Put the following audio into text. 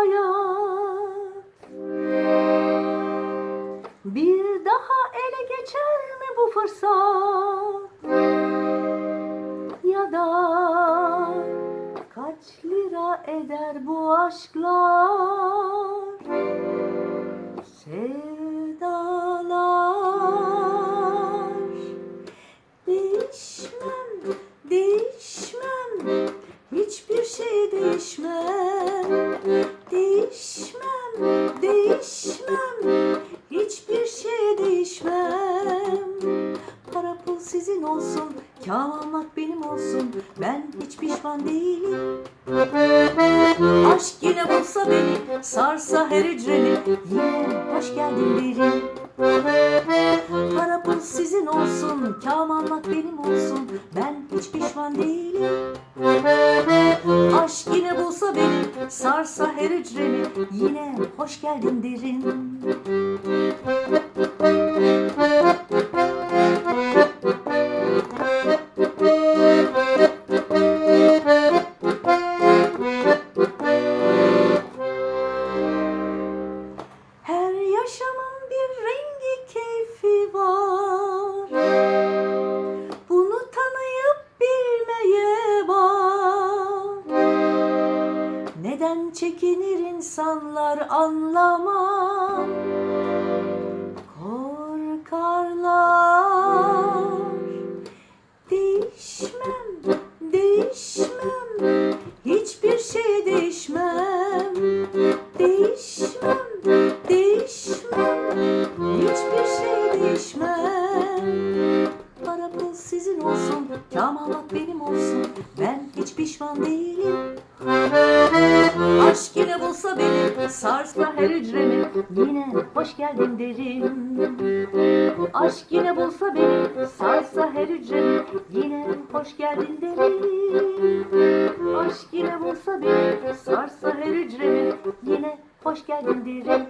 hayat Bir daha ele geçer mi bu fırsat? Ya da kaç lira eder bu aşklar? Sevdalar. Değişmem, değişmem. Hiçbir şey değişmez. Değişmem, Hiçbir şey değişmem. Para pul sizin olsun Kâr almak benim olsun. Ben hiç pişman değilim. Aşk yine bulsa beni Sarsa her hücremi Yine hoş geldin derim. Para pul sizin olsun Kâr almak benim olsun. Ben hiç pişman değilim Aşk yine bulsa beni Sarsa her hücremi Yine hoş geldin derim Neden çekinir insanlar anlamam? Korkarlar. Değişmem, değişmem. Hiçbir şey değişmem. Değişmem, değişmem. Hiçbir şey değişmem. Para pul sizin olsun Kâr almak benim olsun. Ben hiç pişman değilim. Aşk yine bulsa beni Sarsa her hücremi Yine hoş geldin derim. Aşk yine bulsa beni Sarsa her hücremi Yine hoş geldin derim. Aşk yine bulsa beni Sarsa her hücremi Yine hoş geldin derim